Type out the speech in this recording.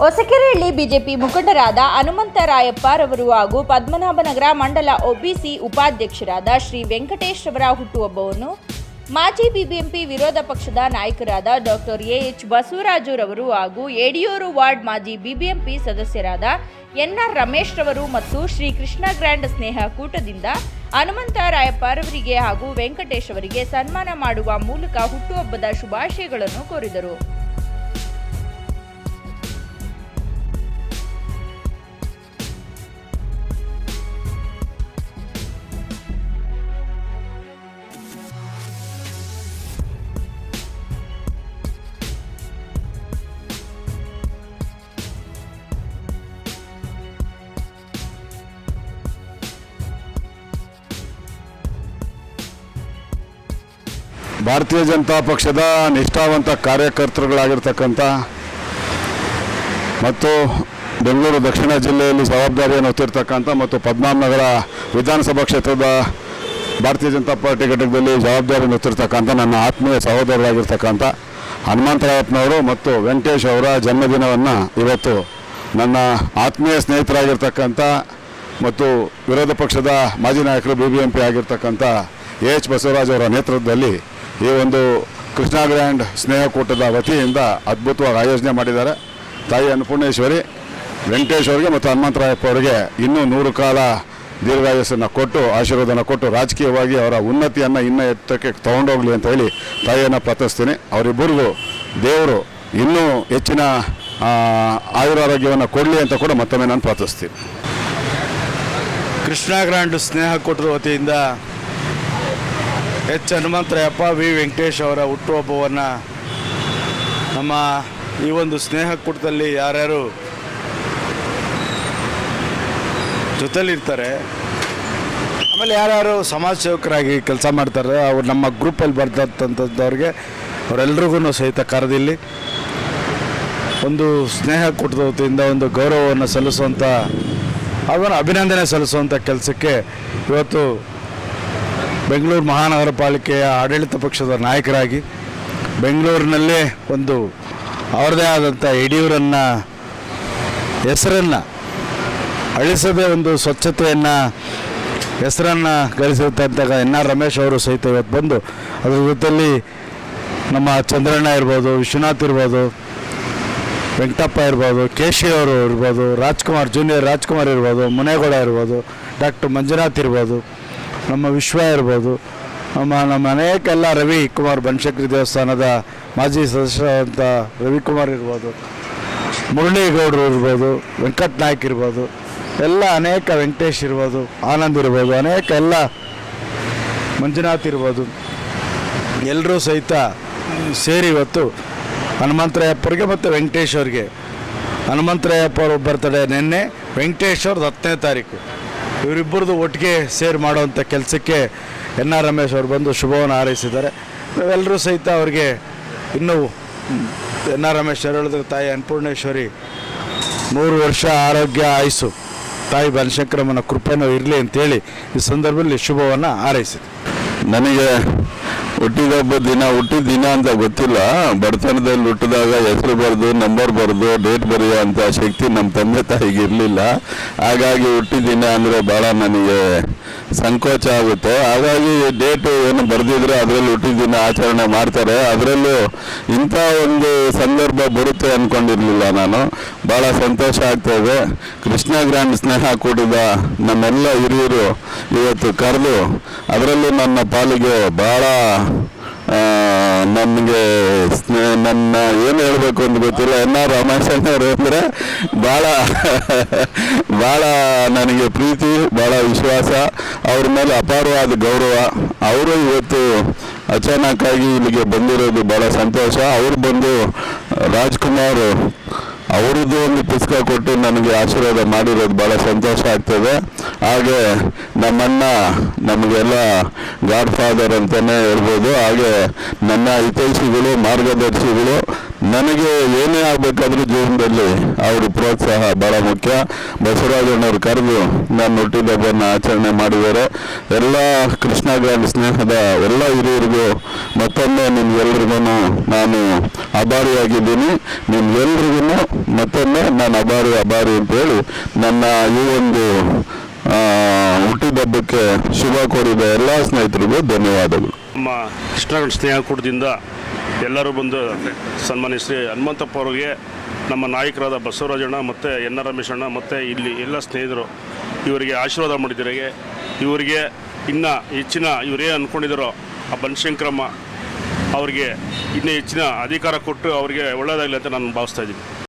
Hosakerehalli BJP ಮುಖಂಡರಾದ ಹನುಮಂತರಾಯಪ್ಪರವರು ಹಾಗೂ ಪದ್ಮನಾಭನಗರ ಮಂಡಲ ಒಬಿಸಿ ಉಪಾಧ್ಯಕ್ಷರಾದ ಶ್ರೀ ವೆಂಕಟೇಶ್ ರವರ ಹುಟ್ಟುಹಬ್ಬವನ್ನು ಮಾಜಿ ಬಿಬಿಎಂಪಿ ವಿರೋಧ ಪಕ್ಷದ ನಾಯಕರಾದ ಡಾಕ್ಟರ್ ಎಎಚ್ ಬಸವರಾಜುರವರು ಹಾಗೂ ಯಡಿಯೂರು ವಾರ್ಡ್ ಮಾಜಿ ಬಿಬಿಎಂಪಿ ಸದಸ್ಯರಾದ ಎನ್ಆರ್ ರಮೇಶ್ ರವರು ಮತ್ತು ಶ್ರೀ ಕೃಷ್ಣ ಗ್ರ್ಯಾಂಡ್ ಸ್ನೇಹ ಕೂಟದಿಂದ ಹನುಮಂತರಾಯಪ್ಪರವರಿಗೆ ಹಾಗೂ ವೆಂಕಟೇಶ್ ಅವರಿಗೆ ಸನ್ಮಾನ ಮಾಡುವ ಮೂಲಕ ಹುಟ್ಟುಹಬ್ಬದ ಶುಭಾಶಯಗಳನ್ನು ಕೋರಿದರು. ಭಾರತೀಯ ಜನತಾ ಪಕ್ಷದ ನಿಷ್ಠಾವಂತ ಕಾರ್ಯಕರ್ತರುಗಳಾಗಿರ್ತಕ್ಕಂಥ ಮತ್ತು ಬೆಂಗಳೂರು ದಕ್ಷಿಣ ಜಿಲ್ಲೆಯಲ್ಲಿ ಜವಾಬ್ದಾರಿಯನ್ನು ಹೊತ್ತಿರ್ತಕ್ಕಂಥ ಮತ್ತು ಪದ್ಮನಾಭನಗರ ವಿಧಾನಸಭಾ ಕ್ಷೇತ್ರದ ಭಾರತೀಯ ಜನತಾ ಪಾರ್ಟಿ ಘಟಕದಲ್ಲಿ ಜವಾಬ್ದಾರಿಯನ್ನು ಹೊತ್ತಿರ್ತಕ್ಕಂಥ ನನ್ನ ಆತ್ಮೀಯ ಸಹೋದರರಾಗಿರ್ತಕ್ಕಂಥ ಹನುಮಂತರಾಯಪ್ಪನವರು ಮತ್ತು ವೆಂಕಟೇಶ್ ಅವರ ಜನ್ಮದಿನವನ್ನು ಇವತ್ತು ನನ್ನ ಆತ್ಮೀಯ ಸ್ನೇಹಿತರಾಗಿರ್ತಕ್ಕಂಥ ಮತ್ತು ವಿರೋಧ ಪಕ್ಷದ ಮಾಜಿ ನಾಯಕರು ಬಿ ಬಿ ಎಂ ಪಿ ಆಗಿರ್ತಕ್ಕಂಥ ಎ ಎಚ್ ಬಸವರಾಜ್ ಅವರ ನೇತೃತ್ವದಲ್ಲಿ ಈ ಒಂದು ಕೃಷ್ಣ ಗ್ರ್ಯಾಂಡ್ ಸ್ನೇಹಕೂಟದ ವತಿಯಿಂದ ಅದ್ಭುತವಾಗಿ ಆಯೋಜನೆ ಮಾಡಿದ್ದಾರೆ. ತಾಯಿ ಅನ್ನಪೂರ್ಣೇಶ್ವರಿ, ವೆಂಕಟೇಶ್ ಅವರಿಗೆ ಮತ್ತು ಹನುಮಂತರಾಯಪ್ಪ ಅವರಿಗೆ ಇನ್ನೂ ನೂರು ಕಾಲ ದೀರ್ಘಾಯಸ್ಸನ್ನು ಕೊಟ್ಟು, ಆಶೀರ್ವಾದನ ಕೊಟ್ಟು ರಾಜಕೀಯವಾಗಿ ಅವರ ಉನ್ನತಿಯನ್ನು ಇನ್ನೂ ಎತ್ತಕ್ಕೆ ತೊಗೊಂಡೋಗ್ಲಿ ಅಂತ ಹೇಳಿ ತಾಯಿಯನ್ನು ಪ್ರಾರ್ಥಿಸ್ತೀನಿ. ಅವರಿಬ್ಬರಿಗೂ ದೇವರು ಇನ್ನೂ ಹೆಚ್ಚಿನ ಆಯುರಾರೋಗ್ಯವನ್ನು ಕೊಡಲಿ ಅಂತ ಕೂಡ ಮತ್ತೊಮ್ಮೆ ನಾನು ಪ್ರಾರ್ಥಿಸ್ತೀನಿ. ಕೃಷ್ಣ ಗ್ರ್ಯಾಂಡ್ ಸ್ನೇಹ ಕೊಟ್ಟರ ವತಿಯಿಂದ ಎಚ್ ಹನುಮಂತರಾಯಪ್ಪ ವಿ ವೆಂಕಟೇಶ್ ಅವರ ಹುಟ್ಟುಹಬ್ಬವನ್ನು ನಮ್ಮ ಈ ಒಂದು ಸ್ನೇಹ ಕೂಟದಲ್ಲಿ ಯಾರ್ಯಾರು ಜೊತೆಲಿರ್ತಾರೆ, ಆಮೇಲೆ ಯಾರ್ಯಾರು ಸಮಾಜ ಸೇವಕರಾಗಿ ಕೆಲಸ ಮಾಡ್ತಾರೆ, ಅವ್ರು ನಮ್ಮ ಗ್ರೂಪಲ್ಲಿ ಬರ್ತಂಥದ್ದವ್ರಿಗೆ ಅವರೆಲ್ರಿಗೂ ಸಹಿತ ಕರೆದಿಲ್ಲಿ ಒಂದು ಸ್ನೇಹ ಕೂಟದ ವತಿಯಿಂದ ಒಂದು ಗೌರವವನ್ನು ಸಲ್ಲಿಸುವಂಥ ಅವನ ಅಭಿನಂದನೆ ಸಲ್ಲಿಸುವಂಥ ಕೆಲಸಕ್ಕೆ ಇವತ್ತು ಬೆಂಗಳೂರು ಮಹಾನಗರ ಪಾಲಿಕೆಯ ಆಡಳಿತ ಪಕ್ಷದ ನಾಯಕರಾಗಿ ಬೆಂಗಳೂರಿನಲ್ಲೇ ಒಂದು ಅವರದೇ ಆದಂಥ ಯಡಿಯೂರನ್ನ ಹೆಸರನ್ನು ಅಳಿಸದೆ ಒಂದು ಸ್ವಚ್ಛತೆಯನ್ನು ಹೆಸರನ್ನು ಗಳಿಸಿರ್ತಕ್ಕಂಥ ಎನ್ ಆರ್ ರಮೇಶ್ ಅವರು ಸಹಿತ ಇವತ್ತು ಬಂದು ಅದರ ಜೊತೆಯಲ್ಲಿ ನಮ್ಮ ಚಂದ್ರಣ್ಣ ಇರ್ಬೋದು, ವಿಶ್ವನಾಥ್ ಇರ್ಬೋದು, ವೆಂಕಟಪ್ಪ ಇರ್ಬೋದು ಕೇಶಿ ಅವರು ಇರ್ಬೋದು, ರಾಜ್ಕುಮಾರ್, ಜೂನಿಯರ್ ರಾಜ್ಕುಮಾರ್ ಇರ್ಬೋದು, ಮುನೇಗೌಡ ಇರ್ಬೋದು, ಡಾಕ್ಟರ್ ಮಂಜುನಾಥ್ ಇರ್ಬೋದು. ನಮ್ಮ ವಿಶ್ವ ಇರ್ಬೋದು. ನಮ್ಮ ನಮ್ಮ ಅನೇಕ ಎಲ್ಲ ರವಿ ಕುಮಾರ್ ಬನಶಂಕರಿ ದೇವಸ್ಥಾನದ ಮಾಜಿ ಸದಸ್ಯರಾದಂಥ ರವಿಕುಮಾರ್ ಇರ್ಬೋದು. ಮುರಳೀಗೌಡರು ಇರ್ಬೋದು, ವೆಂಕಟ್ ನಾಯ್ಕ್ ಇರ್ಬೋದು, ಎಲ್ಲ ಅನೇಕ ವೆಂಕಟೇಶ್ ಇರ್ಬೋದು, ಆನಂದ್ ಇರ್ಬೋದು, ಅನೇಕ ಎಲ್ಲ ಮಂಜುನಾಥ್ ಇರ್ಬೋದು. ಎಲ್ಲರೂ ಸಹಿತ ಸೇರಿ ಇವತ್ತು ಹನುಮಂತರಾಯಪ್ಪರಿಗೆ ಮತ್ತು ವೆಂಕಟೇಶ್ ಅವ್ರಿಗೆ. ಹನುಮಂತರಾಯಪ್ಪ ಅವ್ರ ಬರ್ತಡೆ ನಿನ್ನೆ, ವೆಂಕಟೇಶ್ ಅವ್ರದ್ದು ಹತ್ತನೇ ತಾರೀಕು. ಇವರಿಬ್ಬರದು ಒಟ್ಟಿಗೆ ಸೇರಿ ಮಾಡುವಂಥ ಕೆಲಸಕ್ಕೆ ಎನ್ ಆರ್ ರಮೇಶ್ ಅವರು ಬಂದು ಶುಭವನ್ನು ಹಾರೈಸಿದ್ದಾರೆ. ನಾವೆಲ್ಲರೂ ಸಹಿತ ಅವ್ರಿಗೆ ಇನ್ನೂ ಎನ್ ಆರ್ ರಮೇಶ್ ಅವರು ಹೇಳಿದ್ರೆ ತಾಯಿ ಅನ್ನಪೂರ್ಣೇಶ್ವರಿ ಮೂರು ವರ್ಷ ಆರೋಗ್ಯ ಆಯಿಸು ತಾಯಿ ಬನಶಂಕರಮ್ಮನ ಕೃಪೆನೂ ಇರಲಿ ಅಂತೇಳಿ ಈ ಸಂದರ್ಭದಲ್ಲಿ ಶುಭವನ್ನು ಹಾರೈಸಿದೆ. ನನಗೆ ಹುಟ್ಟಿದಬ್ಬ ದಿನ, ಹುಟ್ಟಿದ ದಿನ ಅಂತ ಗೊತ್ತಿಲ್ಲ. ಬಡತನದಲ್ಲಿ ಹುಟ್ಟಿದಾಗ ಹೆಸರು ಬರೆದು ನಂಬರ್ ಬರೆದು ಡೇಟ್ ಬರೆಯೋ ಅಂತ ಶಕ್ತಿ ನಮ್ಮ ತಂದೆ ತಾಯಿಗೆ ಇರಲಿಲ್ಲ. ಹಾಗಾಗಿ ಹುಟ್ಟಿದ ದಿನ ಅಂದರೆ ಭಾಳ ನನಗೆ ಸಂಕೋಚ ಆಗುತ್ತೆ. ಹಾಗಾಗಿ ಡೇಟು ಏನು ಬರೆದಿದ್ರೆ ಅದರಲ್ಲಿ ಹುಟ್ಟಿದ ದಿನ ಆಚರಣೆ ಮಾಡ್ತಾರೆ. ಅದರಲ್ಲೂ ಇಂಥ ಒಂದು ಸಂದರ್ಭ ಬರುತ್ತೆ ಅಂದ್ಕೊಂಡಿರಲಿಲ್ಲ ನಾನು. ಭಾಳ ಸಂತೋಷ ಆಗ್ತೇವೆ ಕೃಷ್ಣ ಗ್ರ್ಯಾಂಡ್ ಸ್ನೇಹ ಕೂಡಿದ ನಮ್ಮೆಲ್ಲ ಹಿರಿಯರು ಇವತ್ತು ಕರೆದು, ಅದರಲ್ಲೂ ನನ್ನ ಪಾಲಿಗೆ ಭಾಳ ನನಗೆ ನನ್ನ ಏನು ಹೇಳಬೇಕು ಅಂತ ಗೊತ್ತಿಲ್ಲ. ಎನ್ ಆರ್ ರಮೇಶಣ್ಣವರು ಅಂದರೆ ಭಾಳ ಭಾಳ ನನಗೆ ಪ್ರೀತಿ ಭಾಳ ವಿಶ್ವಾಸ, ಅವ್ರ ಮೇಲೆ ಅಪಾರವಾದ ಗೌರವ. ಅವರು ಇವತ್ತು ಅಚಾನಕ್ಕಾಗಿ ಇಲ್ಲಿಗೆ ಬಂದಿರೋದು ಭಾಳ ಸಂತೋಷ. ಅವ್ರು ಬಂದು ರಾಜ್ಕುಮಾರ್ ಅವ್ರದ್ದು ಒಂದು ಪುಸ್ತಕ ಕೊಟ್ಟು ನನಗೆ ಆಶೀರ್ವಾದ ಮಾಡಿರೋದು ಭಾಳ ಸಂತೋಷ ಆಗ್ತದೆ. ಹಾಗೆ ನಮ್ಮಣ್ಣ ನಮಗೆಲ್ಲ ಗಾಡ್ ಫಾದರ್ ಅಂತಲೇ ಹೇಳ್ಬೋದು. ಹಾಗೆ ನನ್ನ ಹಿತೈಷಿಗಳು, ಮಾರ್ಗದರ್ಶಿಗಳು ನನಗೆ ಏನೇ ಆಗಬೇಕಾದ್ರೂ ಜೀವನದಲ್ಲಿ ಅವರು ಪ್ರೋತ್ಸಾಹ ಭಾಳ ಮುಖ್ಯ. ಬಸವರಾಜಣ್ಣವ್ರು ಕರೆದು ನಾನು ಹುಟ್ಟಿದ ಹಬ್ಬನ ಆಚರಣೆ ಮಾಡಿದ್ದಾರೆ. ಎಲ್ಲ ಗ್ರಾಮ ಸ್ನೇಹದ ಎಲ್ಲ ಹಿರಿಯರಿಗೂ ಮತ್ತೊಮ್ಮೆ ನಿಮ್ಗೆಲ್ರಿಗೂ ನಾನು ಆಭಾರಿಯಾಗಿದ್ದೀನಿ ನಿಮ್ಗೆಲ್ರಿಗೂ ಮತ್ತೊಮ್ಮೆ ನಾನು ಅಭಾರಿ ಅಭಾರಿ ಅಂತೇಳಿ ನನ್ನ ಈ ಒಂದು ಹುಟ್ಟಿದಬ್ಬಕ್ಕೆ ಶುಭ ಕೋರಿದ ಎಲ್ಲ ಸ್ನೇಹಿತರಿಗೂ ಧನ್ಯವಾದಗಳು. ನಮ್ಮ ಕೃಷ್ಣಗಢ ಸ್ನೇಹಕೂಟದಿಂದ ಎಲ್ಲರೂ ಬಂದು ಸನ್ಮಾನಿಸಿ ಹನುಮಂತಪ್ಪ ಅವರಿಗೆ ನಮ್ಮ ನಾಯಕರಾದ ಬಸವರಾಜಣ್ಣ ಮತ್ತು ಎನ್ ಆರ್ ರಮೇಶಣ್ಣ ಮತ್ತು ಇಲ್ಲಿ ಎಲ್ಲ ಸ್ನೇಹಿತರು ಇವರಿಗೆ ಆಶೀರ್ವಾದ ಮಾಡಿದ್ದಾರೆ ಇವರಿಗೆ ಇನ್ನು ಹೆಚ್ಚಿನ ಇವರೇ ಅಂದ್ಕೊಂಡಿದ್ದಾರೋ ಆ ಬನಶಂಕರಮ್ಮ ಅವರಿಗೆ ಇನ್ನೂ ಹೆಚ್ಚಿನ ಅಧಿಕಾರ ಕೊಟ್ಟು ಅವರಿಗೆ ಒಳ್ಳೆಯದಾಗಲಿ ಅಂತ ನಾನು ಭಾವಿಸ್ತಾ ಇದ್ದೀನಿ.